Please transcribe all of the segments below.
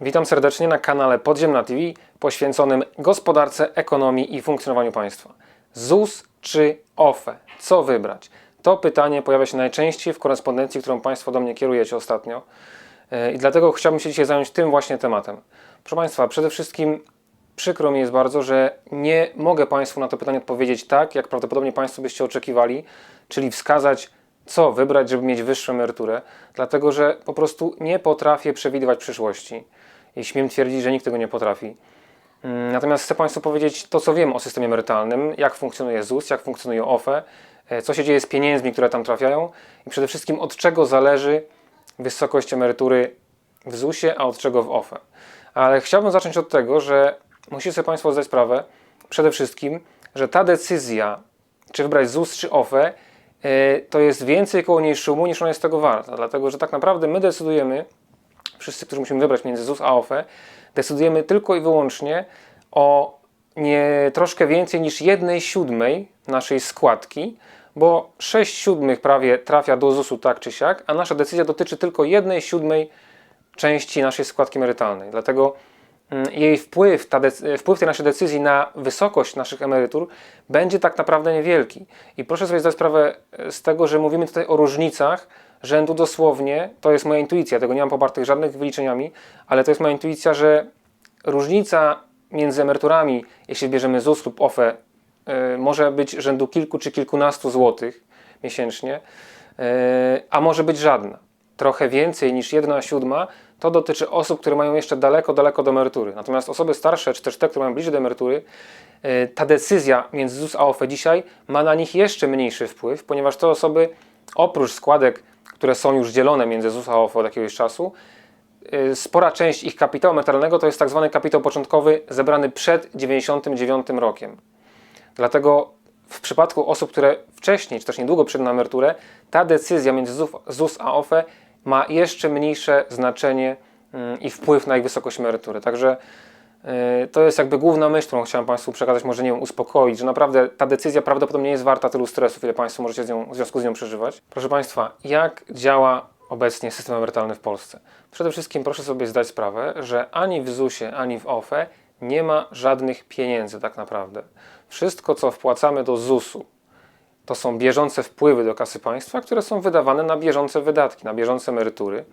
Witam serdecznie na kanale Podziemna TV poświęconym gospodarce, ekonomii i funkcjonowaniu państwa. ZUS czy OFE? Co wybrać? To pytanie pojawia się najczęściej w korespondencji, którą Państwo do mnie kierujecie ostatnio. Yy, I dlatego chciałbym się dzisiaj zająć tym właśnie tematem. Proszę Państwa, przede wszystkim przykro mi jest bardzo, że nie mogę Państwu na to pytanie odpowiedzieć tak, jak prawdopodobnie Państwo byście oczekiwali, czyli wskazać, co wybrać, żeby mieć wyższą emeryturę, dlatego że po prostu nie potrafię przewidywać przyszłości. I śmiem twierdzić, że nikt tego nie potrafi. Mm, Natomiast chcę Państwu powiedzieć to, co wiem o systemie emerytalnym, jak funkcjonuje ZUS, jak funkcjonuje OFE, e, co się dzieje z pieniędzmi, które tam trafiają i przede wszystkim od czego zależy wysokość emerytury w ZUS-ie, a od czego w OFE. Ale chciałbym zacząć od tego, że musicie sobie Państwo zdać sprawę przede wszystkim, że ta decyzja, czy wybrać ZUS czy OFE, to jest więcej koło niej szumu, niż ona jest tego warta. Dlatego, że tak naprawdę my decydujemy, wszyscy, którzy musimy wybrać między ZUS a OFE, decydujemy tylko i wyłącznie o nie troszkę więcej niż jednej siódmej naszej składki, bo 6 siódmych prawie trafia do ZUS-u tak czy siak, a nasza decyzja dotyczy tylko jednej siódmej części naszej składki emerytalnej. Dlatego jej wpływ, ta wpływ tej naszej decyzji na wysokość naszych emerytur będzie tak naprawdę niewielki. I proszę sobie zdać sprawę e, z tego, że mówimy tutaj o różnicach rzędu dosłownie, to jest moja intuicja, tego nie mam popartych żadnych wyliczeniami, ale to jest moja intuicja, że różnica między emeryturami, jeśli bierzemy ZUS lub OFE, y, może być rzędu kilku czy kilkunastu złotych miesięcznie, y, a może być żadna. Trochę więcej niż jedna siódma to dotyczy osób, które mają jeszcze daleko, daleko do emerytury. Natomiast osoby starsze, czy też te, które mają bliżej do emerytury, y, ta decyzja między ZUS a OFE dzisiaj ma na nich jeszcze mniejszy wpływ, ponieważ te osoby oprócz składek, które są już dzielone między ZUS a OFE od jakiegoś czasu, y, spora część ich kapitału emerytalnego to jest tak zwany kapitał początkowy zebrany przed 99 rokiem. Dlatego w przypadku osób, które wcześniej, czy też niedługo przed na emeryturę, ta decyzja między ZUS a OFE ma jeszcze mniejsze znaczenie mm, i wpływ na ich wysokość emerytury. Także y, to jest jakby główna myśl, którą chciałem Państwu przekazać, może nie wiem, uspokoić, że naprawdę ta decyzja prawdopodobnie nie jest warta tylu stresów, ile Państwo możecie z nią, w związku z nią przeżywać. Proszę Państwa, jak działa obecnie system emerytalny w Polsce? Przede wszystkim proszę sobie zdać sprawę, że ani w ZUS-ie, ani w OFE nie ma żadnych pieniędzy tak naprawdę. Wszystko, co wpłacamy do ZUS-u, to są bieżące wpływy do kasy państwa, które są wydawane na bieżące wydatki, na bieżące emerytury.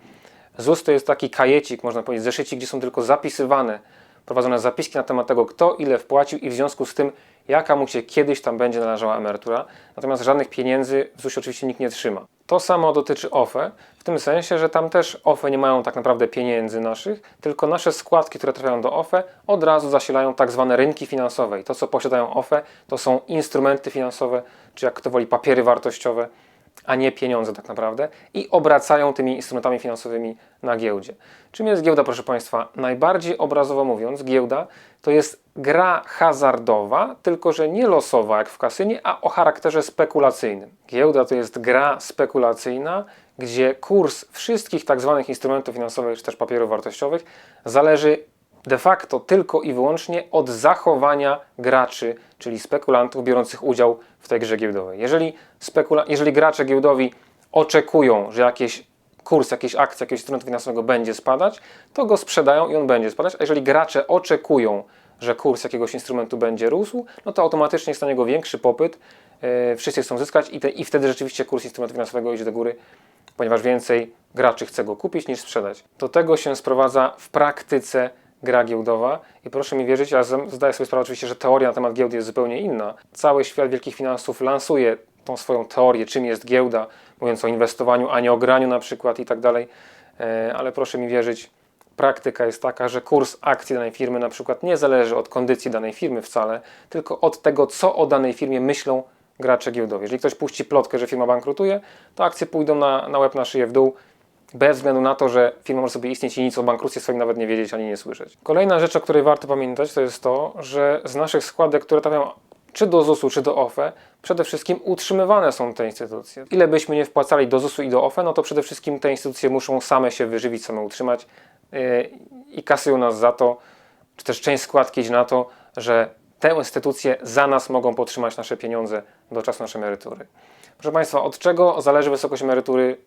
ZUS to jest taki kajecik, można powiedzieć, zeszycik, gdzie są tylko zapisywane, prowadzone zapiski na temat tego, kto ile wpłacił i w związku z tym, jaka mu się kiedyś tam będzie należała emerytura. Natomiast żadnych pieniędzy w ZUS oczywiście nikt nie trzyma. To samo dotyczy OFE, w tym sensie, że tam też OFE nie mają tak naprawdę pieniędzy naszych, tylko nasze składki, które trafiają do OFE, od razu zasilają tak zwane rynki finansowe. I to, co posiadają OFE, to są instrumenty finansowe, czy jak kto woli, papiery wartościowe, a nie pieniądze tak naprawdę, i obracają tymi instrumentami finansowymi na giełdzie. Czym jest giełda, proszę Państwa? Najbardziej obrazowo mówiąc, giełda to jest gra hazardowa, tylko że nie losowa jak w kasynie, a o charakterze spekulacyjnym. Giełda to jest gra spekulacyjna, gdzie kurs wszystkich tak zwanych instrumentów finansowych, czy też papierów wartościowych zależy de facto tylko i wyłącznie od zachowania graczy, czyli spekulantów biorących udział w tej grze giełdowej. Jeżeli, spekula- jeżeli gracze giełdowi oczekują, że jakieś kurs jakiejś akcji, jakiegoś instrumentu finansowego będzie spadać, to go sprzedają i on będzie spadać. A jeżeli gracze oczekują, że kurs jakiegoś instrumentu będzie rósł, no to automatycznie jest na niego większy popyt, yy, wszyscy chcą zyskać i, te, i wtedy rzeczywiście kurs instrumentu finansowego idzie do góry, ponieważ więcej graczy chce go kupić niż sprzedać. Do tego się sprowadza w praktyce gra giełdowa i proszę mi wierzyć, z- zdaję sobie sprawę oczywiście, że teoria na temat giełdy jest zupełnie inna. Cały świat wielkich finansów lansuje tą swoją teorię, czym jest giełda, mówiąc o inwestowaniu, a nie o graniu na przykład i tak dalej, E, ale proszę mi wierzyć, praktyka jest taka, że kurs akcji danej firmy na przykład nie zależy od kondycji danej firmy wcale, tylko od tego, co o danej firmie myślą gracze giełdowi. Jeżeli ktoś puści plotkę, że firma bankrutuje, to akcje pójdą na, na łeb, na szyję w dół, bez względu na to, że firma może sobie istnieć i nic o bankructwie swoim nawet nie wiedzieć ani nie słyszeć. Kolejna rzecz, o której warto pamiętać, to jest to, że z naszych składek, które trafiają czy do ZUS-u, czy do OFE, przede wszystkim utrzymywane są te instytucje. Ile byśmy nie wpłacali do ZUS-u i do OFE, no to przede wszystkim te instytucje muszą same się wyżywić, same utrzymać yy, i kasują nas za to, czy też część składki idzie na to, że te instytucje za nas mogą podtrzymać nasze pieniądze do czasu naszej emerytury. Proszę Państwa, od czego zależy wysokość emerytury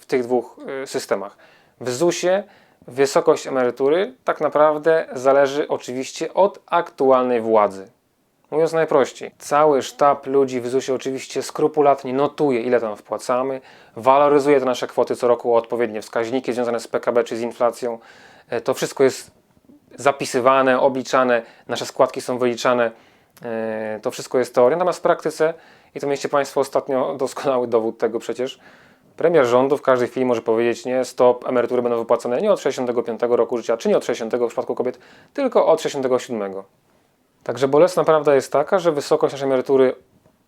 w tych dwóch yy, systemach? W ZUS-ie wysokość emerytury tak naprawdę zależy oczywiście od aktualnej władzy. Mówiąc najprościej, cały sztab ludzi w ZUS-ie oczywiście skrupulatnie notuje, ile tam wpłacamy, waloryzuje te nasze kwoty co roku o odpowiednie wskaźniki związane z PKB czy z inflacją. E, To wszystko jest zapisywane, obliczane, nasze składki są wyliczane. E, To wszystko jest teoria, natomiast w praktyce, i to mieliście Państwo ostatnio doskonały dowód tego przecież, premier rządu w każdej chwili może powiedzieć, nie, stop, emerytury będą wypłacone nie od 65 roku życia, czy nie od 60 w przypadku kobiet, tylko od 67. Także bolesna prawda jest taka, że wysokość naszej emerytury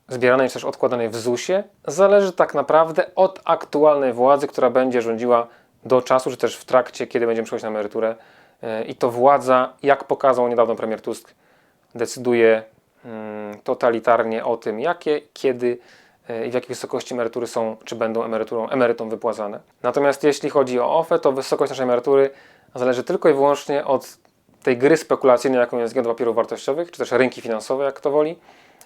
zbieranej czy też odkładanej w ZUS-ie zależy tak naprawdę od aktualnej władzy, która będzie rządziła do czasu, czy też w trakcie, kiedy będziemy przechodzić na emeryturę. E, I to władza, jak pokazał niedawno premier Tusk, decyduje mm, totalitarnie o tym, jakie, kiedy i w jakiej wysokości emerytury są, czy będą emeryturą, emerytom wypłacane. Natomiast jeśli chodzi o OFE, to wysokość naszej emerytury zależy tylko i wyłącznie od tej gry spekulacyjnej, jaką jest giełda papierów wartościowych, czy też rynki finansowe, jak to woli,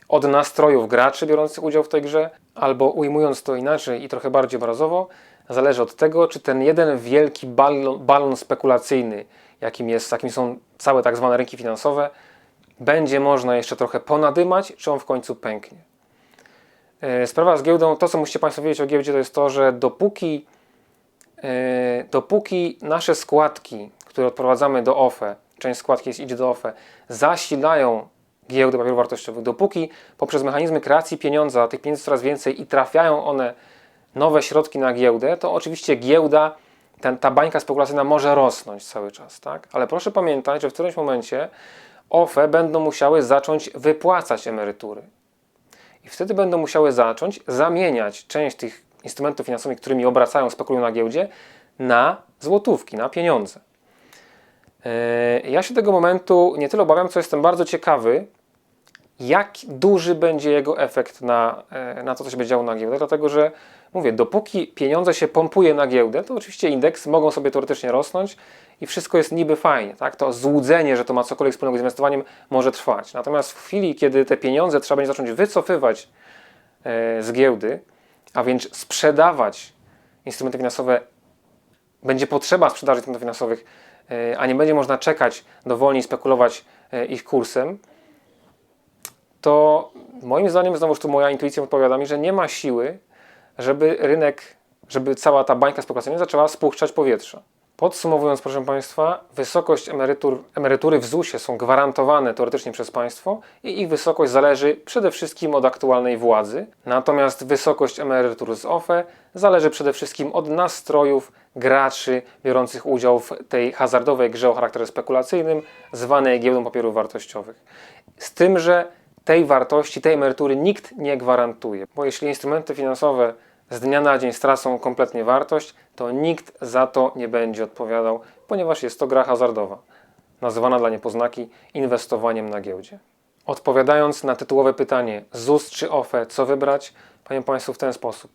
od nastrojów graczy biorących udział w tej grze, albo ujmując to inaczej i trochę bardziej obrazowo, zależy od tego, czy ten jeden wielki balon, balon spekulacyjny, jakim, jest, jakim są całe tak zwane rynki finansowe, będzie można jeszcze trochę ponadymać, czy on w końcu pęknie. E, Sprawa z giełdą, to co musicie Państwo wiedzieć o giełdzie, to jest to, że dopóki, e, dopóki nasze składki, które odprowadzamy do OFE, część składki jest, idzie do OFE, zasilają giełdę papierów wartościowych, dopóki poprzez mechanizmy kreacji pieniądza, tych pieniędzy coraz więcej i trafiają one nowe środki na giełdę, to oczywiście giełda, ten, ta bańka spekulacyjna może rosnąć cały czas, tak? Ale proszę pamiętać, że w którymś momencie OFE będą musiały zacząć wypłacać emerytury. I wtedy będą musiały zacząć zamieniać część tych instrumentów finansowych, którymi obracają, spekulują na giełdzie, na złotówki, na pieniądze. Yy, Ja się tego momentu nie tyle obawiam, co jestem bardzo ciekawy, jak duży będzie jego efekt na, e, na to, co się będzie działo na giełdę, dlatego że mówię, dopóki pieniądze się pompuje na giełdę, to oczywiście indeks mogą sobie teoretycznie rosnąć i wszystko jest niby fajnie, tak? To złudzenie, że to ma cokolwiek wspólnego z inwestowaniem może trwać. Natomiast w chwili, kiedy te pieniądze trzeba będzie zacząć wycofywać e, z giełdy, a więc sprzedawać instrumenty finansowe, będzie potrzeba sprzedaży instrumentów finansowych, e, a nie będzie można czekać dowolnie i spekulować ich kursem, to moim zdaniem, znowuż tu moja intuicja podpowiada mi, że nie ma siły, żeby rynek, żeby cała ta bańka spekulacyjna zaczęła spuszczać powietrze. Podsumowując, proszę Państwa, wysokość emerytur, emerytury w ZUS-ie są gwarantowane teoretycznie przez państwo i ich wysokość zależy przede wszystkim od aktualnej władzy, natomiast wysokość emerytur z OFE zależy przede wszystkim od nastrojów graczy biorących udział w tej hazardowej grze o charakterze spekulacyjnym, zwanej giełdą papierów wartościowych. Z tym, że tej wartości, tej emerytury nikt nie gwarantuje, bo jeśli instrumenty finansowe z dnia na dzień stracą kompletnie wartość, to nikt za to nie będzie odpowiadał, ponieważ jest to gra hazardowa, nazywana dla niepoznaki inwestowaniem na giełdzie. Odpowiadając na tytułowe pytanie ZUS czy OFE, co wybrać, powiem Państwu w ten sposób.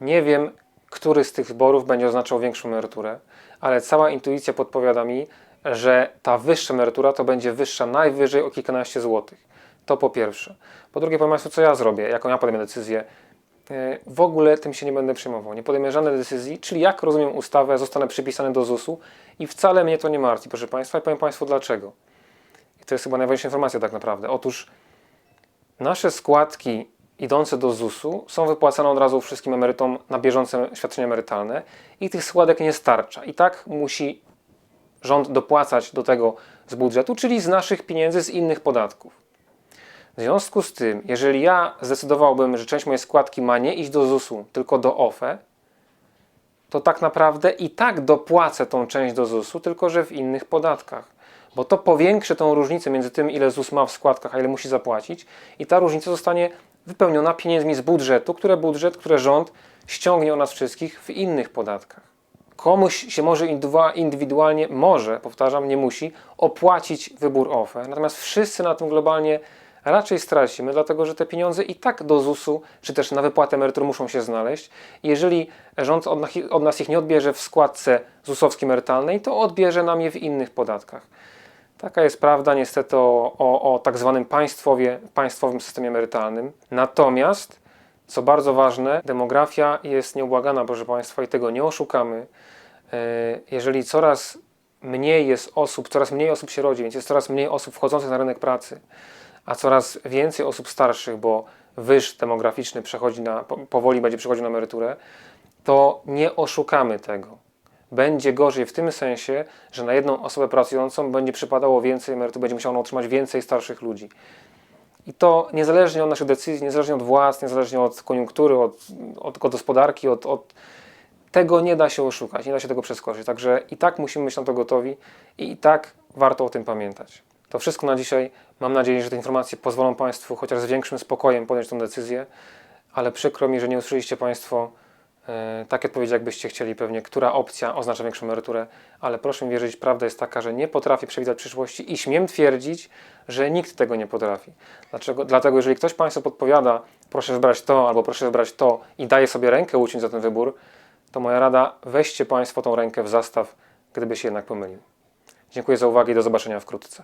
Nie wiem, który z tych wyborów będzie oznaczał większą emeryturę, ale cała intuicja podpowiada mi, że ta wyższa emerytura to będzie wyższa najwyżej o kilkanaście złotych. To po pierwsze. Po drugie, powiem Państwu, co ja zrobię, jaką ja podejmę decyzję. E, W ogóle tym się nie będę przejmował. Nie podejmę żadnej decyzji, czyli jak rozumiem ustawę, zostanę przypisany do ZUS-u i wcale mnie to nie martwi, proszę Państwa, i powiem Państwu dlaczego. I to jest chyba najważniejsza informacja tak naprawdę. Otóż nasze składki idące do ZUS-u są wypłacane od razu wszystkim emerytom na bieżące świadczenia emerytalne i tych składek nie starcza. I tak musi rząd dopłacać do tego z budżetu, czyli z naszych pieniędzy, z innych podatków. W związku z tym, jeżeli ja zdecydowałbym, że część mojej składki ma nie iść do ZUS-u, tylko do OFE, to tak naprawdę i tak dopłacę tą część do ZUS-u, tylko że w innych podatkach. Bo to powiększy tą różnicę między tym, ile ZUS ma w składkach, a ile musi zapłacić, i ta różnica zostanie wypełniona pieniędzmi z budżetu, które budżet, które rząd ściągnie od nas wszystkich w innych podatkach. Komuś się może indywidualnie, może, powtarzam, nie musi, opłacić wybór OFE. Natomiast wszyscy na tym globalnie raczej stracimy, dlatego że te pieniądze i tak do ZUS-u, czy też na wypłatę emerytur muszą się znaleźć. Jeżeli rząd od nas, ich nie odbierze w składce ZUS-owskiej emerytalnej, to odbierze nam je w innych podatkach. Taka jest prawda niestety o, o, o tak zwanym państwowie, państwowym systemie emerytalnym. Natomiast, co bardzo ważne, demografia jest nieubłagana, proszę Państwa, i tego nie oszukamy. E, Jeżeli coraz mniej jest osób, coraz mniej osób się rodzi, więc jest coraz mniej osób wchodzących na rynek pracy, a coraz więcej osób starszych, bo wyż demograficzny przechodzi na, po- powoli będzie przechodził na emeryturę, to nie oszukamy tego. Będzie gorzej w tym sensie, że na jedną osobę pracującą będzie przypadało więcej emerytur, będzie musiano utrzymać więcej starszych ludzi. I to niezależnie od naszych decyzji, niezależnie od władz, niezależnie od koniunktury, od, od, od gospodarki, od, od tego nie da się oszukać, nie da się tego przeskoczyć. Także i tak musimy być na to gotowi i i tak warto o tym pamiętać. To wszystko na dzisiaj. Mam nadzieję, że te informacje pozwolą Państwu chociaż z większym spokojem podjąć tę decyzję, ale przykro mi, że nie usłyszeliście Państwo e, takie odpowiedzi, jakbyście chcieli pewnie, która opcja oznacza większą emeryturę, ale proszę mi wierzyć, prawda jest taka, że nie potrafię przewidzieć przyszłości i śmiem twierdzić, że nikt tego nie potrafi. Dlaczego? Dlatego, jeżeli ktoś Państwu podpowiada, proszę wybrać to albo proszę wybrać to i daje sobie rękę uciąć za ten wybór, to moja rada, weźcie Państwo tą rękę w zastaw, gdyby się jednak pomylił. Dziękuję za uwagę i do zobaczenia wkrótce.